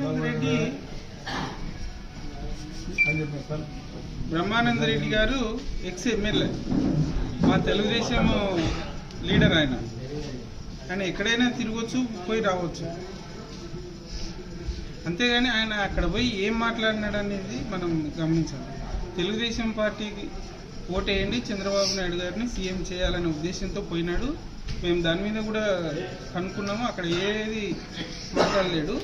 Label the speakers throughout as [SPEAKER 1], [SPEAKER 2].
[SPEAKER 1] బ్రహ్మానంద రెడ్డి బ్రహ్మానంద రెడ్డి గారు ex MLA. మా Telugu Desam leader ఆయన. ఆయన ఎక్కడైనా తిరగచ్చు పోయి రావచ్చు. అంతేగాని ఆయన అక్కడ పోయి ఏం మాట్లాడినాడు అనేది మనం గమనించాలి. తెలుగుదేశం పార్టీకి ఓటేయండి. చంద్రబాబు నాయుడు గారిని సీఎం చేయాలనే ఉద్దేశంతో పోయినాడు. మేము దాని మీద కూడా కనుక్కున్నాము. అక్కడ ఏది మాట్లాడలేడు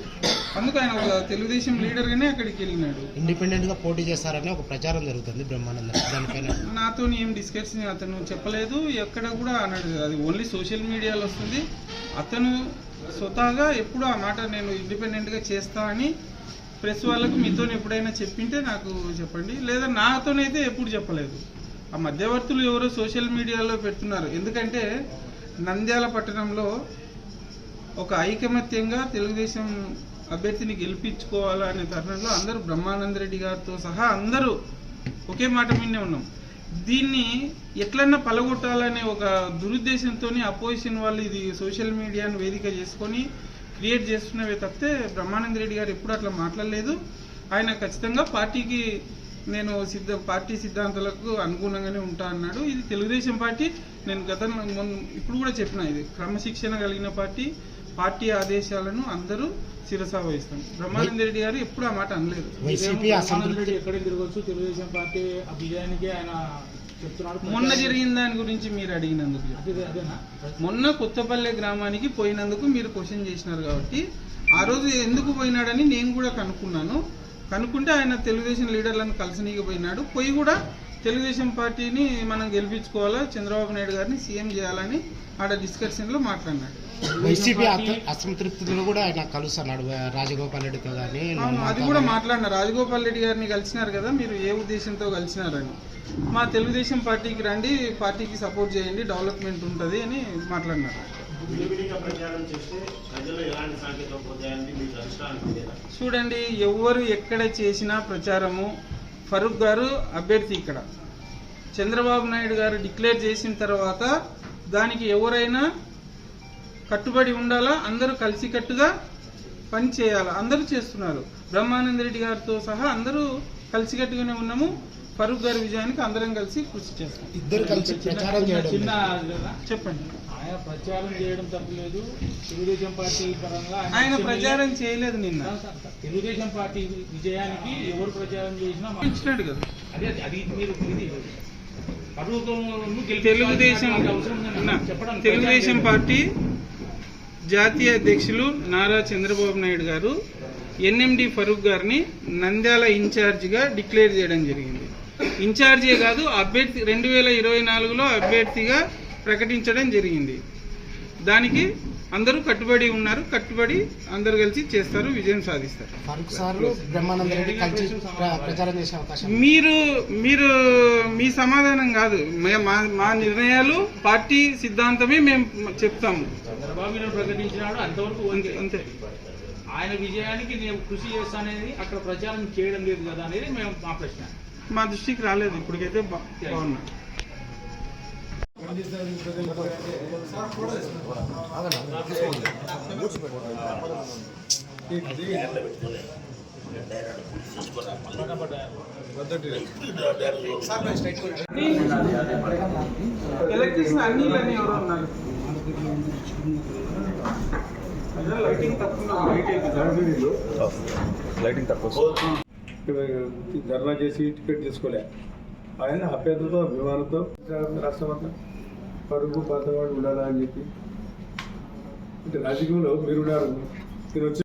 [SPEAKER 1] అందుకు ఆయన ఒక తెలుగుదేశం లీడర్గానే అక్కడికి వెళ్ళినాడు.
[SPEAKER 2] ఇండిపెండెంట్గా పోటీ చేస్తారని ఒక ప్రచారం జరుగుతుంది బ్రహ్మానంద దానిపైన.
[SPEAKER 1] నాతో ఏం డిస్కషన్ అతను చెప్పలేదు. ఎక్కడ కూడా అన్నాడు. అది ఓన్లీ సోషల్ మీడియాలో వస్తుంది. అతను స్వతహాగా ఎప్పుడు ఆ మాట నేను ఇండిపెండెంట్గా చేస్తా అని ప్రెస్ వాళ్ళకు మీతో ఎప్పుడైనా చెప్పింటే నాకు చెప్పండి. లేదా నాతోనైతే ఎప్పుడు చెప్పలేదు. ఆ మధ్యవర్తులు ఎవరో సోషల్ మీడియాలో పెడుతున్నారు. ఎందుకంటే నంద్యాల పట్టణంలో ఒక ఐకమత్యంగా తెలుగుదేశం అభ్యర్థిని గెలిపించుకోవాలనే తరుణంలో అందరూ బ్రహ్మానంద రెడ్డి గారితో సహా అందరూ ఒకే మాట మీదనే ఉన్నాం. దీన్ని ఎట్లన్నా పలగొట్టాలనే ఒక దురుద్దేశంతో అపోజిషన్ వాళ్ళు ఇది సోషల్ మీడియాను వేదిక చేసుకొని క్రియేట్ చేస్తున్నవే తప్పితే బ్రహ్మానంద రెడ్డి గారు ఎప్పుడు అట్లా మాట్లాడలేదు. ఆయన ఖచ్చితంగా పార్టీకి నేను సిద్ధ పార్టీ సిద్ధాంతాలకు అనుగుణంగానే ఉంటా అన్నాడు. ఇది తెలుగుదేశం పార్టీ. నేను గత ఇప్పుడు కూడా చెప్పిన ఇది. క్రమశిక్షణ కలిగిన పార్టీ పార్టీ ఆదేశాలను అందరూ శిరస వహిస్తాం బ్రహ్మానంద రెడ్డి గారు ఎప్పుడు ఆ మాట అనలేదు.
[SPEAKER 3] బ్రహ్మానంద రెడ్డి ఎక్కడికి తిరగచ్చు తెలుగుదేశం పార్టీ ఆ విజయానికి ఆయన
[SPEAKER 1] మొన్న జరిగిన దాని గురించి మీరు అడిగినందుకు. మొన్న కొత్తపల్లె గ్రామానికి పోయినందుకు మీరు క్వశ్చన్ చేసినారు కాబట్టి ఆ రోజు ఎందుకు పోయినాడని నేను కూడా కనుక్కున్నాను. కనుక్కుంటే ఆయన తెలుగుదేశం లీడర్లను కలిసినీకి పోయినాడు పోయి కూడా తెలుగుదేశం పార్టీని మనం గెలిపించుకోవాలా? చంద్రబాబు నాయుడు గారిని సీఎం చేయాలని ఆడ డిస్కషన్లో మాట్లాడినాడు.
[SPEAKER 2] వైసీపీ అసంతృప్తిలో కూడా ఆయన కలుస్తున్నాడు రాజగోపాల్ రెడ్డితో కానీ
[SPEAKER 1] అది కూడా మాట్లాడినారు. రాజగోపాల్ రెడ్డి గారిని కలిసినారు కదా మీరు ఏ ఉద్దేశంతో కలిసినారని. మా తెలుగుదేశం పార్టీకి రండి పార్టీకి సపోర్ట్ చేయండి డెవలప్మెంట్ ఉంటుంది అని మాట్లాడినారు. చూడండి ఎవరు ఎక్కడ చేసినా ప్రచారము? ఫరూక్ గారు అభ్యర్థి ఇక్కడ. చంద్రబాబు నాయుడు గారు డిక్లేర్ చేసిన తర్వాత దానికి ఎవరైనా కట్టుబడి ఉండాలా? అందరూ కలిసికట్టుగా పని చేయాలా? అందరూ చేస్తున్నారు. బ్రహ్మానంద రెడ్డి గారితో సహా అందరూ కలిసికట్టుగానే ఉన్నాము. ఫరూక్ గారి విజయానికి అందరం కలిసి కృషి చేస్తాం.
[SPEAKER 2] ఇద్దరు కలిసి ప్రచారం చేయడం
[SPEAKER 3] చిన్న
[SPEAKER 1] చెప్పండి.
[SPEAKER 3] ఆయన ప్రచారం చేయడం తప్పలేదు. తెలుగుదేశం పార్టీ పరంగా
[SPEAKER 1] ఆయన ప్రచారం చేయలేదు నిన్న.
[SPEAKER 3] తెలుగుదేశం పార్టీ విజయానికి ఎవరు ప్రచారం చేసినా
[SPEAKER 1] ఇచ్చినాడు కదా.
[SPEAKER 3] అదే అది మీరు
[SPEAKER 1] తెలుగుదేశం
[SPEAKER 3] అవసరం ఉందని
[SPEAKER 1] అన్న,
[SPEAKER 3] చెప్పడం
[SPEAKER 1] తెలుగుదేశం పార్టీ జాతీయ అధ్యక్షులు నారా చంద్రబాబు నాయుడు గారు ఎన్ఎండి ఫరూక్ గారిని నంద్యాల ఇన్ఛార్జిగా డిక్లేర్ చేయడం జరిగింది. ఇన్ఛార్జే కాదు అభ్యర్థి రెండు వేల ఇరవై నాలుగులో అభ్యర్థిగా ప్రకటించడం జరిగింది. దానికి అందరూ కట్టుబడి ఉన్నారు. కట్టుబడి అందరూ కలిసి చేస్తారు విజయం సాధిస్తారు.
[SPEAKER 2] ఫరూక్ సార్ బ్రహ్మానంద రెడ్డి కలిసి ప్ర- ప్రచారం చేసే అవకాశం ఉంది.
[SPEAKER 1] మీరు మీరు మీ సమాధానం కాదు. మే- మా మా నిర్ణయాలు పార్టీ సిద్ధాంతమే మేము చెప్తాము.
[SPEAKER 3] ప్రకటించినాడు అంతవరకు
[SPEAKER 1] అంతే
[SPEAKER 3] ఓకే.
[SPEAKER 1] అంతే
[SPEAKER 3] ఆయన విజయానికి నేను కృషి చేస్తానేది అక్కడ ప్రచారం చేయడం లేదు కదా అనేది మేము మా ప్రశ్న.
[SPEAKER 1] మా దృష్టికి రాలేదు. ఇప్పటికైతే బాగున్నా. ఎలక్ట్రీషియన్ అన్ని ఇళ్ళని ఎవరో ఉన్నారు. అదే లైటింగ్ తక్కువ లైట్
[SPEAKER 4] లైటింగ్ తక్కువ ధర్నా చేసి టికెట్ తీసుకోలే. ఆయన అభ్యర్థులతో అభిమానంతో రాష్ట్రమంతా పరుగు బద్దవాడు ఉండాలా అని చెప్పి. అంటే రాజకీయంలో మీరు ఉన్నారు మీరు వచ్చి